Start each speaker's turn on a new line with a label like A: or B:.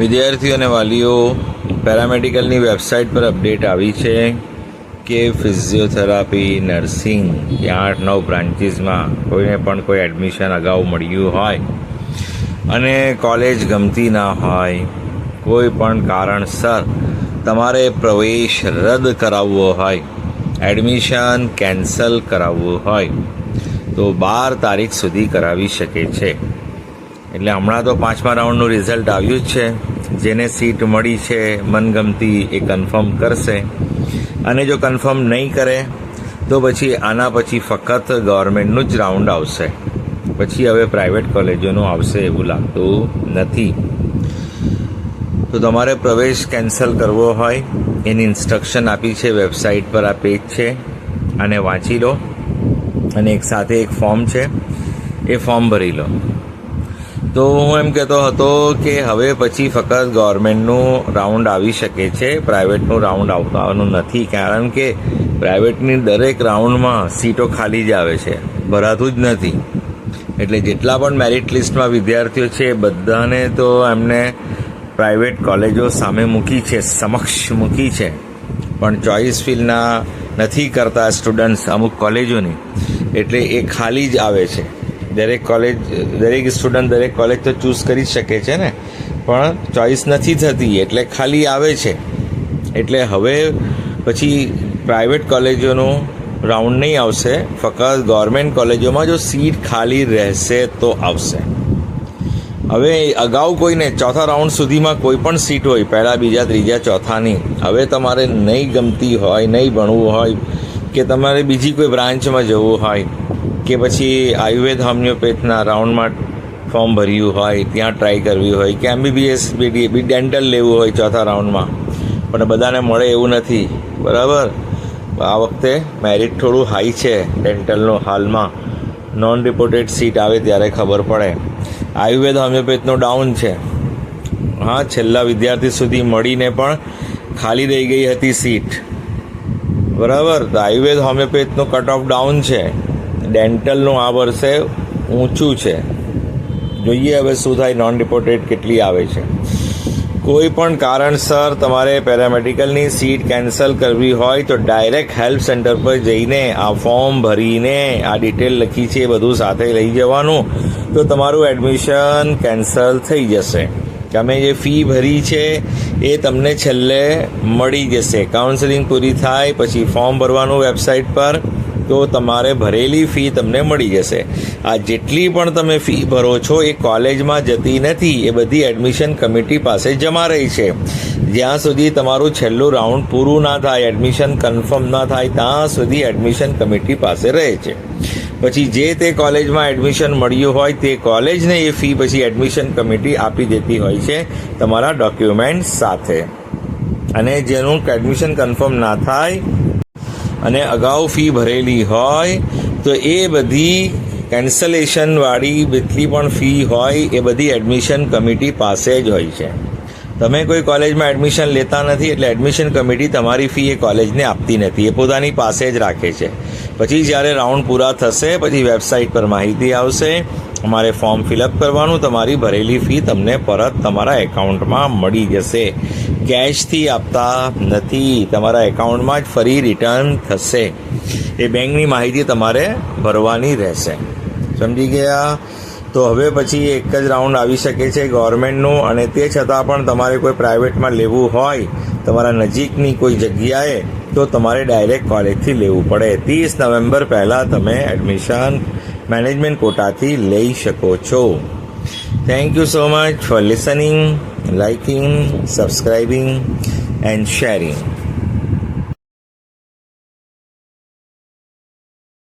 A: વિદ્યાર્થીઓ અને વાલીઓ પેરામેડિકલની વેબસાઇટ પર અપડેટ આવી છે કે ફિઝિયોથેરાપી, નર્સિંગ કે આઠ નવ બ્રાન્ચીસમાં કોઈને પણ કોઈ એડમિશન અગાઉ મળ્યું હોય અને કોલેજ ગમતી ના હોય, કોઈ પણ કારણસર તમારે પ્રવેશ રદ કરાવવો હોય, એડમિશન કેન્સલ કરાવવું હોય, તો બાર તારીખ સુધી કરાવી શકે છે. એટલે હમણાં તો પાંચમા રાઉન્ડનું રિઝલ્ટ આવ્યું જ છે. જેને સીટ મળી છે, મનગમતી એ કન્ફર્મ કરશે. અને જો કન્ફર્મ નહીં કરે, તો પછી આના પછી ફક્ત ગવર્મેન્ટનું જ રાઉન્ડ આવશે. પછી હવે પ્રાઇવેટ કોલેજોનું આવશે એવું લાગતું નથી. તો તમારે પ્રવેશ કેન્સલ કરવો હોય, એની ઇન્સ્ટ્રક્શન આપી છે વેબસાઇટ પર આ પેજ છે અને વાંચી લો. અને એક સાથે એક ફોર્મ છે, એ ફોર્મ ભરી લો. તો હું એમ કહેતો હતો કે હવે પછી ફક્ત ગવર્મેન્ટનું રાઉન્ડ આવી શકે છે, પ્રાઇવેટનું રાઉન્ડ આવવાનું નથી, કારણ કે પ્રાઇવેટની દરેક રાઉન્ડમાં સીટો ખાલી જ આવે છે, ભરાતું જ નથી. એટલે જેટલા પણ મેરિટ લિસ્ટમાં વિદ્યાર્થીઓ છે, બધાને તો એમને પ્રાઇવેટ કોલેજો સામે મૂકી છે, સમક્ષ મૂકી છે. પણ ચોઇસ ફિલના નથી કરતા સ્ટુડન્ટ્સ અમુક કોલેજોની એટલે એ ખાલી જ આવે છે. દરેક કોલેજ દરેક સ્ટુડન્ટ દરેક કોલેજ તો ચૂઝ કરી શકે છે ને. પણ ચોઇસ નથી થતી, એટલે ખાલી આવે છે. એટલે હવે પછી પ્રાઇવેટ કોલેજોનું રાઉન્ડ નહીં આવશે, ફક્ત ગવર્મેન્ટ કોલેજોમાં જો સીટ ખાલી રહેશે તો આવશે. હવે અગાઉ કોઈને ચોથા રાઉન્ડ સુધીમાં કોઈ પણ સીટ હોય, પહેલાં, બીજા, ત્રીજા, ચોથાની, હવે તમારે નહીં ગમતી હોય, નહીં ભણવું હોય, કે તમારે બીજી કોઈ બ્રાન્ચમાં જવું હોય કે પછી આયુર્વેદ હોમિયોપેથના રાઉન્ડમાં ફોર્મ ભર્યું હોય, ત્યાં ટ્રાય કરવી હોય, કે એમબીબીએસ બી ડેન્ટલ લેવું હોય ચોથા રાઉન્ડમાં. પણ બધાને મળે એવું નથી. બરાબર? આ વખતે મેરિટ થોડું હાઈ છે ડેન્ટલનું હાલમાં. નોન રિપોર્ટેડ સીટ આવે ત્યારે ખબર પડે. આયુર્વેદ હોમિયોપેથનો ડાઉન છે. હા, છેલ્લા વિદ્યાર્થી સુધી મળીને પણ ખાલી રહી ગઈ હતી સીટ. બરાબર? તો આયુર્વેદ હોમિયોપેથનો કટ ઓફ ડાઉન છે. ડેન્ટલનું આ વર્ષે ઊંચું છે. જોઈએ હવે શું થાય નોન રિપોર્ટેડ કેટલી આવે છે. કોઈ પણ કારણસર તમારે પેરામેડિકલની સીટ કેન્સલ કરવી હોય તો ડાયરેક્ટ હેલ્પ સેન્ટર પર જઈને આ ફોર્મ ભરીને આ ડિટેલ લખી છે, એ બધું સાથે લઈ જવાનું. તો તમારું એડમિશન કેન્સલ થઈ જશે. તમે જે ફી ભરી છે, એ તમને છેલ્લે મળી જશે. કાઉન્સેલિંગ પૂરી થાય, પછી ફોર્મ ભરવાનું વેબસાઇટ પર. તો તમારે ભરેલી ફી તમને મળી જશે. આ જેટલી પણ તમે ફી ભરો છો એ કોલેજમાં જતી નથી, એ બધી એડમિશન કમિટી પાસે જમા રહી છે. જ્યાં સુધી તમારું છેલ્લું રાઉન્ડ પૂરું ના થાય, એડમિશન કન્ફર્મ ના થાય, ત્યાં સુધી એડમિશન કમિટી પાસે રહે છે. પછી જે તે કોલેજમાં એડમિશન મળ્યું હોય તે કોલેજને એ ફી પછી એડમિશન કમિટી આપી દેતી હોય છે તમારા ડોક્યુમેન્ટ સાથે. અને જેનું એડમિશન કન્ફર્મ ના થાય અને અગાઉ ફી ભરેલી હોય, તો એ બધી કેન્સલેશનવાળી જેટલી પણ ફી હોય, એ બધી એડમિશન કમિટી પાસે જ હોય છે. તમે કોઈ કોલેજમાં એડમિશન લેતા નથી એટલે એડમિશન કમિટી તમારી ફી એ કોલેજને આપતી નથી, એ પોતાની પાસે જ રાખે છે. પછી જ્યારે રાઉન્ડ પૂરા થશે, પછી વેબસાઇટ પર માહિતી આવશે, અમારે ફોર્મ ફિલઅપ કરવાનું, તમારી ભરેલી ફી તમને પરત તમારા એકાઉન્ટમાં મળી જશે. કેશથી આપતા નથી, તમારા એકાઉન્ટમાં જ ફરી રિટર્ન થશે. એ બેંકની માહિતી તમારે ભરવાની રહેશે. સમજી ગયા? તો હવે પછી એક જ રાઉન્ડ આવી શકે છે ગવર્મેન્ટનું અને તે છતાં પણ તમારે કોઈ પ્રાઇવેટમાં લેવું હોય, તમારા નજીકની કોઈ જગ્યાએ, તો તમારે ડાયરેક્ટ કોલેજથી લેવું પડે. ત્રીસ નવેમ્બર પહેલાં તમે એડમિશન મેનેજમેન્ટ કોટાથી લઈ શકો છો. Thank you so much for listening liking subscribing and sharing